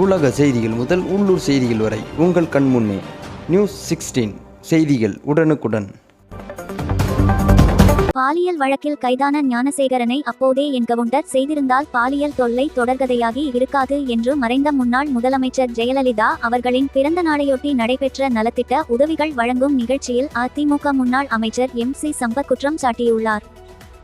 உலக செய்திகள் முதல் உள்ளூர் செய்திகள் வரை உங்கள் கண் முன்னே. நியூஸ் சிக்ஸ்டீன் செய்திகள் உடனுக்குடன். பாலியல் வழக்கில் கைதான ஞானசேகரனை அப்போதே என் கவுண்டர் செய்திருந்தால் பாலியல் தொல்லை தொடர்கதையாகி இருக்காது என்று மறைந்த முன்னாள் முதலமைச்சர் ஜெயலலிதா அவர்களின் பிறந்த நாளையொட்டி நடைபெற்ற நலத்திட்ட உதவிகள் வழங்கும் நிகழ்ச்சியில் அதிமுக முன்னாள் அமைச்சர் எம் சி சம்பத் குற்றம் சாட்டியுள்ளார்.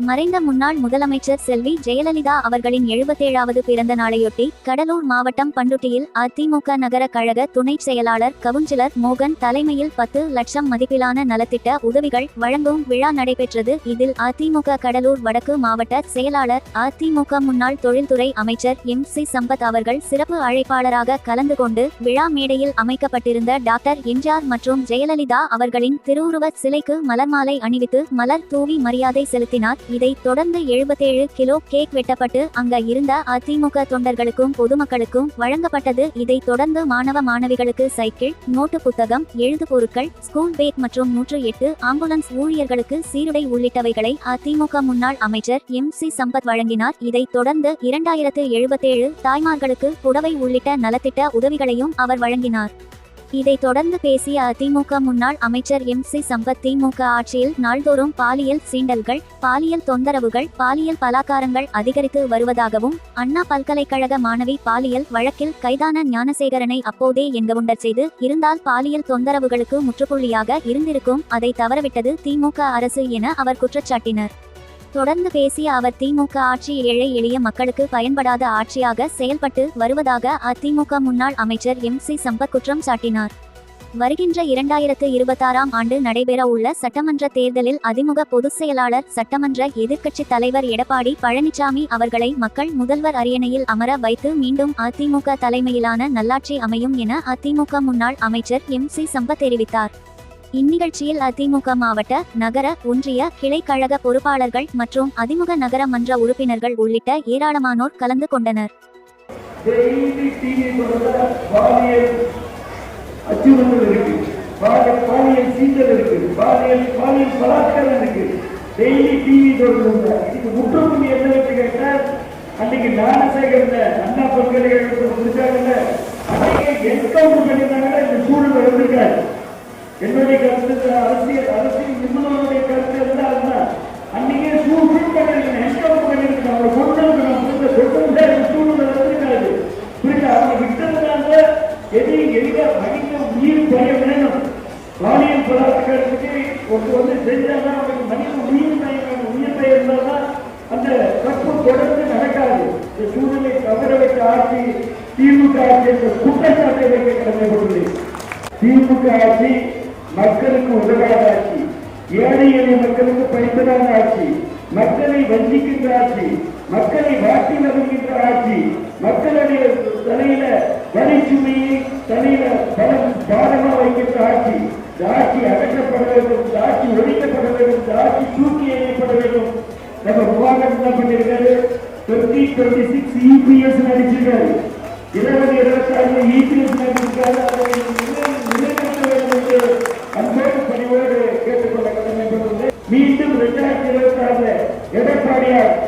மறைந்த முன்னாள் முதலமைச்சர் செல்வி ஜெயலலிதா அவர்களின் எழுபத்தேழாவது பிறந்த நாளையொட்டி கடலூர் மாவட்டம் பண்டுட்டியில் அதிமுக நகர கழக துணை செயலாளர் கவுன்சிலர் மோகன் தலைமையில் பத்து லட்சம் மதிப்பிலான நலத்திட்ட உதவிகள் வழங்கும் விழா நடைபெற்றது. இதில் அதிமுக கடலூர் வடக்கு மாவட்ட செயலாளர் அதிமுக முன்னாள் தொழில்துறை அமைச்சர் எம். சி. சம்பத் அவர்கள் சிறப்பு அழைப்பாளராக கலந்து கொண்டு விழா மேடையில் அமைக்கப்பட்டிருந்த டாக்டர் எம்ஜிஆர் மற்றும் ஜெயலலிதா அவர்களின் திருவுருவ சிலைக்கு மலர் மாலை அணிவித்து மலர் தூவி மரியாதை செலுத்தினார். இதைத் தொடர்ந்து எழுபத்தேழு கிலோ கேக் வெட்டப்பட்டு அங்க இருந்த அதிமுக தொண்டர்களுக்கும் பொதுமக்களுக்கும் வழங்கப்பட்டது. இதைத் தொடர்ந்து மாணவ மாணவிகளுக்கு சைக்கிள் நோட்டு புத்தகம் எழுது பொருட்கள் ஸ்கூல் பேக் மற்றும் நூற்று எட்டு ஆம்புலன்ஸ் ஊழியர்களுக்கு சீருடை உள்ளிட்டவைகளை அதிமுக முன்னாள் அமைச்சர் எம் சி சம்பத் வழங்கினார். இதைத் தொடர்ந்து இரண்டாயிரத்து எழுபத்தேழு தாய்மார்களுக்கு புடவை உள்ளிட்ட நலத்திட்ட உதவிகளையும் அவர் வழங்கினார். இதைத் தொடர்ந்து பேசிய அதிமுக முன்னாள் அமைச்சர் எம் சி சம்பத் திமுக ஆட்சியில் நாள்தோறும் பாலியல் சீண்டல்கள் பாலியல் தொந்தரவுகள் பாலியல் பலாக்காரங்கள் அதிகரித்து வருவதாகவும் அண்ணா பல்கலைக்கழக மாணவி பாலியல் வழக்கில் கைதான ஞானசேகரனை அப்போதே எங்கவுண்டர் செய்து இருந்தால் பாலியல் தொந்தரவுகளுக்கு முற்றுப்புள்ளியாக இருந்திருக்கும் அதை தவறவிட்டது திமுக அரசு என அவர் குற்றச்சாட்டினர். தொடர்ந்து பேசிய அவர் திமுக ஆட்சி ஏழை எளிய மக்களுக்கு பயன்படாத ஆட்சியாக செயல்பட்டு வருவதாக அதிமுக முன்னாள் அமைச்சர் எம். சி. சம்பத் குற்றம் சாட்டினார். வருகின்ற இரண்டாயிரத்து இருபத்தாறாம் ஆண்டு நடைபெற உள்ள சட்டமன்ற தேர்தலில் அதிமுக பொதுச் செயலாளர் சட்டமன்ற எதிர்க்கட்சித் தலைவர் எடப்பாடி பழனிசாமி அவர்களை மக்கள் முதல்வர் அரியணையில் அமர வைத்து மீண்டும் அதிமுக தலைமையிலான நல்லாட்சி அமையும் என அதிமுக முன்னாள் அமைச்சர் எம். சி. சம்பத் தெரிவித்தார். இந்நிகழ்ச்சியில் அதிமுக மாவட்ட நகர ஒன்றிய கிளை கழக பொறுப்பாளர்கள் மற்றும் அதிமுக நகர மன்ற உறுப்பினர்கள் உள்ளிட்ட ஏராளமானோர் கலந்து கொண்டனர். அன்னைக்கு நானசேகர் அண்ணா பல்கலைக்கழகத்தில் முடிச்சாங்க அன்னைக்கு என்கவுண்டர் என்னுடைய கருத்து அரசியல் அரசியல் நிபுணருடைய கருத்து எல்லாம் அதுதான் அன்னைக்கே சூழ் பண்ணிருக்கணும் என்கவுண்டர் பண்ணிருக்கணும் அவரை கொண்டு நான் புரிந்த சொல்றதே சூழ்நிலை இருக்காது. இருந்திருக்காது புரியுதா? அவங்க விட்டதுனால எதையும் எளிதா மனித உயிர் பய வேணும். பாலியல் பலாத்காரத்துக்கு ஒருத்தர் வந்து செஞ்சாதான் அவங்களுக்கு மனித உயிர் பயம் வேணும் உயிர் பயம் இருந்தாதான் அந்த தப்பு தொடர்ந்து நடக்காது. இந்த சூழ்நிலை தவற வைக்க ஆட்சி திமுக ஆட்சி என்ற குற்றச்சாட்டை வைக்க கடமைப்பட்டுள்ளது. திமுக ஆட்சி மக்களுக்கு உதவாத ஆட்சி ஏழை எளிய மக்களுக்கு பயன்படாத ஆட்சி மக்களை வஞ்சிக்கின்ற ஆட்சி மக்களை வாட்டி வருகின்ற ஆட்சி மக்களுடைய தலையில வரிச்சுமையை தலையில பலம் பாடமா வைக்கின்ற ஆட்சி இந்த ஆட்சி அகற்றப்பட வேண்டும். இந்த ஆட்சி ஒழிக்கப்பட வேண்டும். இந்த ஆட்சி தூக்கி எறியப்பட வேண்டும். நம்ம விவாதம் என்ன பண்ணிருக்காரு? டுவெண்ட்டி டுவெண்ட்டி சிக்ஸ் இபிஎஸ் நடிச்சிருக்காரு இருபது இருபத்தி ஆறு இபிஎஸ் நடிச்சிருக்காரு அதை நிலை- நிலைநிறுத்த வேண்டும் என்று அன்போடு பணிவோடு கேட்டுக்கொள்ள கடமைப்பட்டுள்ளது மீண்டும் இரண்டாயிரத்தி இருபத்தி ஆறுல